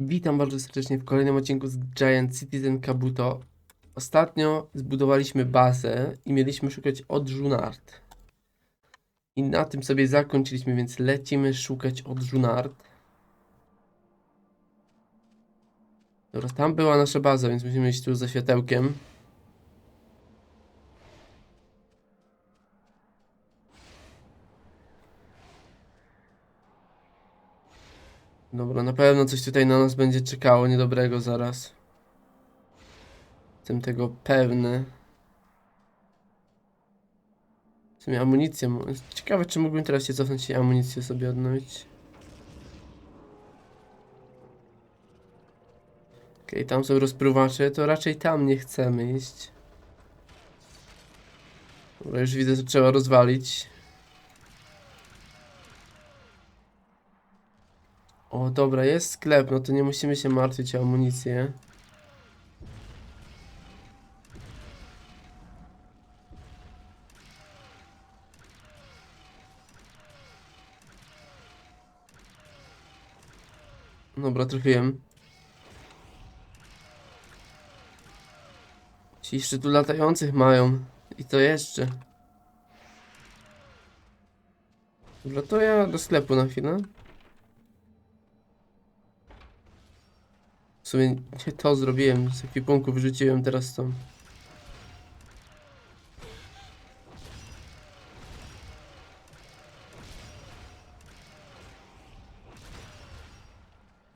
Witam bardzo serdecznie w kolejnym odcinku z Giant Citizen Kabuto. Ostatnio zbudowaliśmy bazę i mieliśmy szukać odżunart. I na tym sobie zakończyliśmy, więc lecimy szukać odżunart. Dobra, tam była nasza baza, więc musimy iść tu za światełkiem. Dobra, na pewno coś tutaj na nas będzie czekało niedobrego zaraz. Jestem tego pewny. W sumie amunicję. Ciekawe, czy mógłbym teraz się cofnąć i amunicję sobie odnowić. Okej, tam są rozpruwacze, to raczej tam nie chcemy iść. Dobra, już widzę, że trzeba rozwalić. O, dobra, jest sklep, no to nie musimy się martwić o amunicję. Dobra, trafiłem. Ci jeszcze tu latających mają. I to jeszcze. Dobra, to ja do sklepu na chwilę. W sumie nie to zrobiłem, z ekwipunku wyrzuciłem teraz to.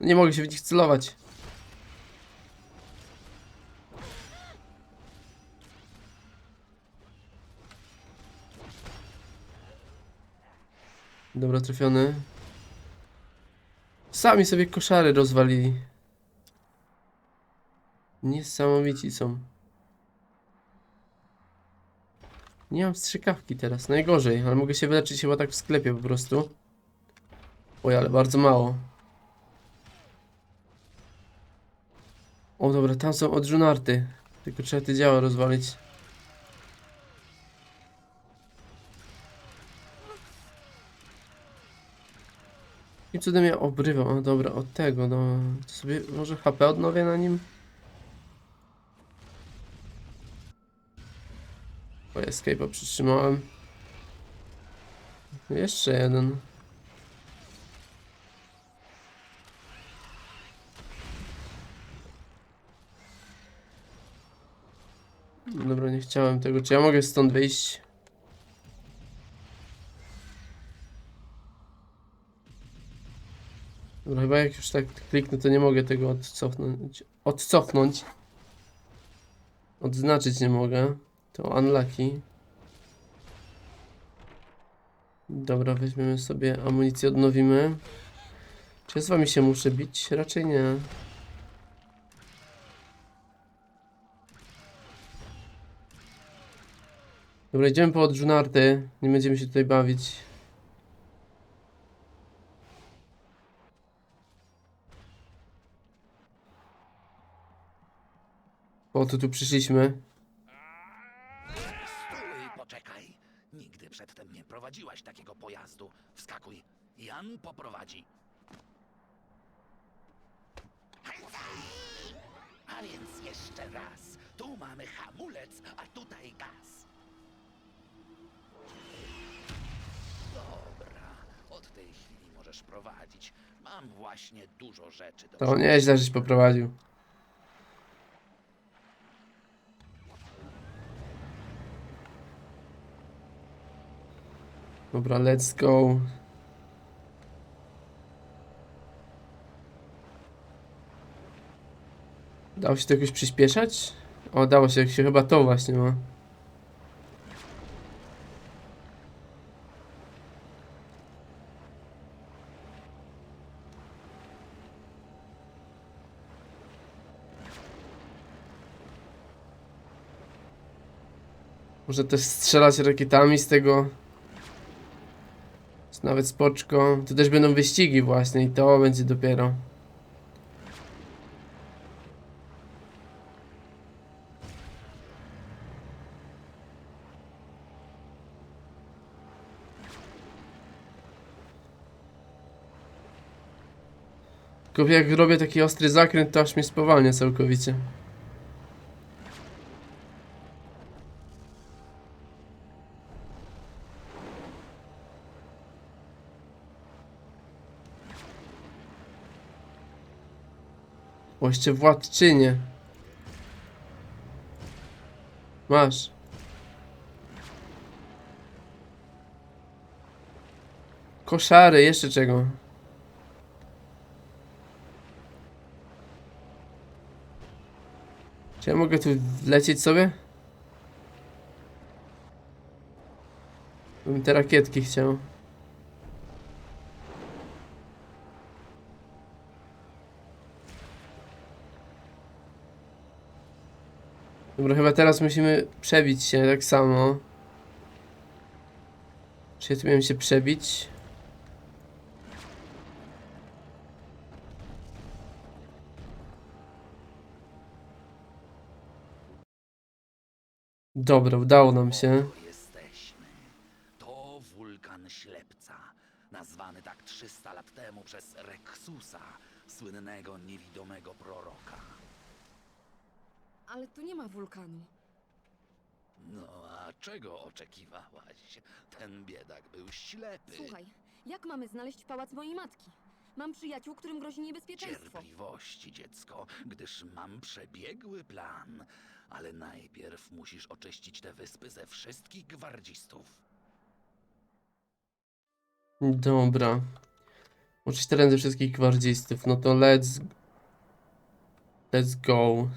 Nie mogę się w nich celować. Dobra, trafiony. Sami sobie koszary rozwalili. Niesamowici są. Nie mam strzykawki teraz, najgorzej, ale mogę się wyleczyć chyba tak w sklepie po prostu. Oj, ale bardzo mało. O dobra, tam są odżunarty. Tylko trzeba te działa rozwalić. I cudem ja obrywam. O dobra, od tego, no. To sobie może HP odnowię na nim? O, escape'a przytrzymałem. Jeszcze jeden. Dobra, nie chciałem tego. Czy ja mogę stąd wyjść? Dobra, chyba jak już tak kliknę, to nie mogę tego odcofnąć. Odcofnąć. Odznaczyć nie mogę. To unlucky. Dobra, weźmiemy sobie amunicję, odnowimy. Czy ja z wami się muszę bić? Raczej nie. Dobra, idziemy po odżunarty. Nie będziemy się tutaj bawić. Po to tu przyszliśmy. Prowadziłaś takiego pojazdu. Wskakuj. Jan poprowadzi. A więc jeszcze raz. Tu mamy hamulec, a tutaj gaz. Dobra, od tej chwili możesz prowadzić. Mam właśnie dużo rzeczy do To nieźle, żeś poprowadził. Dobra, let's go. Dało się to jakoś przyspieszać? O, dało się, jak się chyba to właśnie ma. Może też strzelać rakietami z tego. Nawet spoczko. Tu też będą wyścigi właśnie i to będzie dopiero. Tylko jak robię taki ostry zakręt, to aż mnie spowalnia całkowicie. Jeszcze władczynie. Masz. Koszary, jeszcze czego? Czy ja mogę tu wlecieć sobie? Bym te rakietki chciał. Dobra, chyba teraz musimy przebić się tak samo. Czy ja tu miałem się przebić? Dobra, udało nam się. Jesteśmy. To wulkan ślepca, nazwany tak 300 lat temu przez Reksusa, słynnego niewidomego proroka. Ale tu nie ma wulkanu. No a czego oczekiwałaś? Ten biedak był ślepy. Słuchaj, jak mamy znaleźć pałac mojej matki? Mam przyjaciół, którym grozi niebezpieczeństwo. Cierpliwości, dziecko, gdyż mam przebiegły plan. Ale najpierw musisz oczyścić te wyspy ze wszystkich gwardzistów. Dobra. Uczyć teren ze wszystkich gwardzistów. No to let's... Let's go.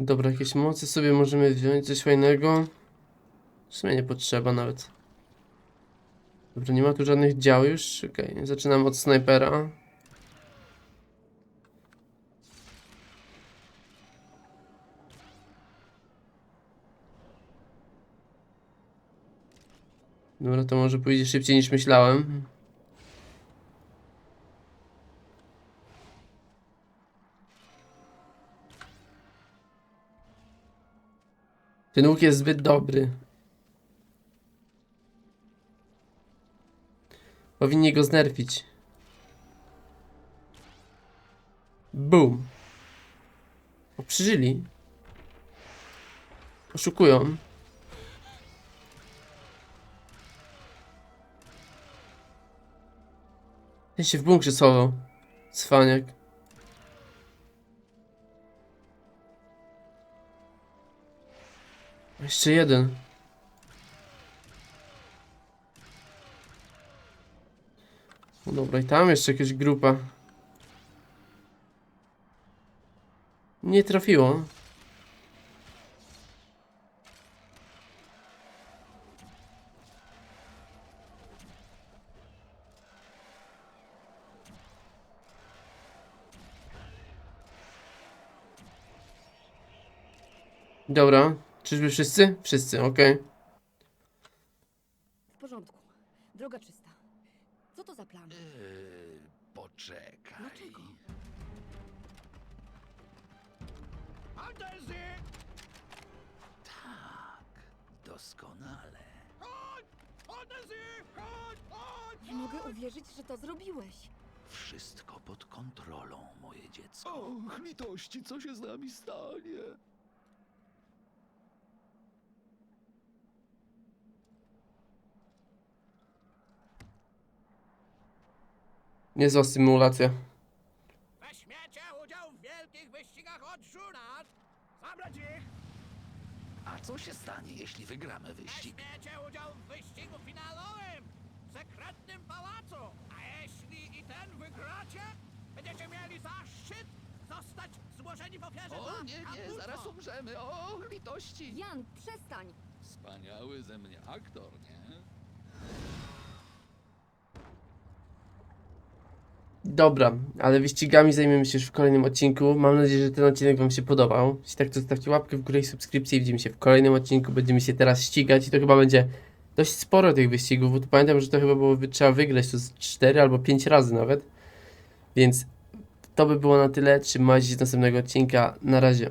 Dobra, jakieś mocy sobie możemy wziąć, coś fajnego. W sumie nie potrzeba nawet. Dobra, nie ma tu żadnych dział już. Okej, zaczynam od snajpera. Dobra, to może pójdzie szybciej niż myślałem. Ten łuk jest zbyt dobry. Powinni go znerfić. Boom. O, przeżyli. Oszukują. Ten się w bunkrze schował. Cwaniak. Jeszcze jeden. No dobra, i tam jeszcze jakaś grupa. Nie trafiło. Dobra, czyżby wszyscy? Wszyscy, okej. W porządku. Droga czysta. Co to za plan? Yy, poczekaj. Dlaczego? Tak, doskonale. Nie mogę uwierzyć, że to zrobiłeś. Wszystko pod kontrolą, moje dziecko. Och, litości, co się z nami stanie? Niezła symulacja. Weźmiecie udział w wielkich wyścigach od żunat! Zabrać ich! A co się stanie, jeśli wygramy wyścig? Weźmiecie udział w wyścigu finalowym! W sekretnym pałacu! A jeśli i ten wygracie, będziecie mieli zaszczyt zostać złożeni w ofierze O dla nie, nie, Kabuto. zaraz umrzemy. O, litości! Jan, przestań! Wspaniały ze mnie aktor, nie? Dobra, ale wyścigami zajmiemy się już w kolejnym odcinku. Mam nadzieję, że ten odcinek Wam się podobał. Jeśli tak, to zostawcie łapkę w górę i subskrypcję i widzimy się w kolejnym odcinku. Będziemy się teraz ścigać i to chyba będzie dość sporo tych wyścigów, bo tu pamiętam, że to chyba było, trzeba wygrać to z 4 albo 5 razy nawet. Więc to by było na tyle. Trzymajcie się do następnego odcinka. Na razie.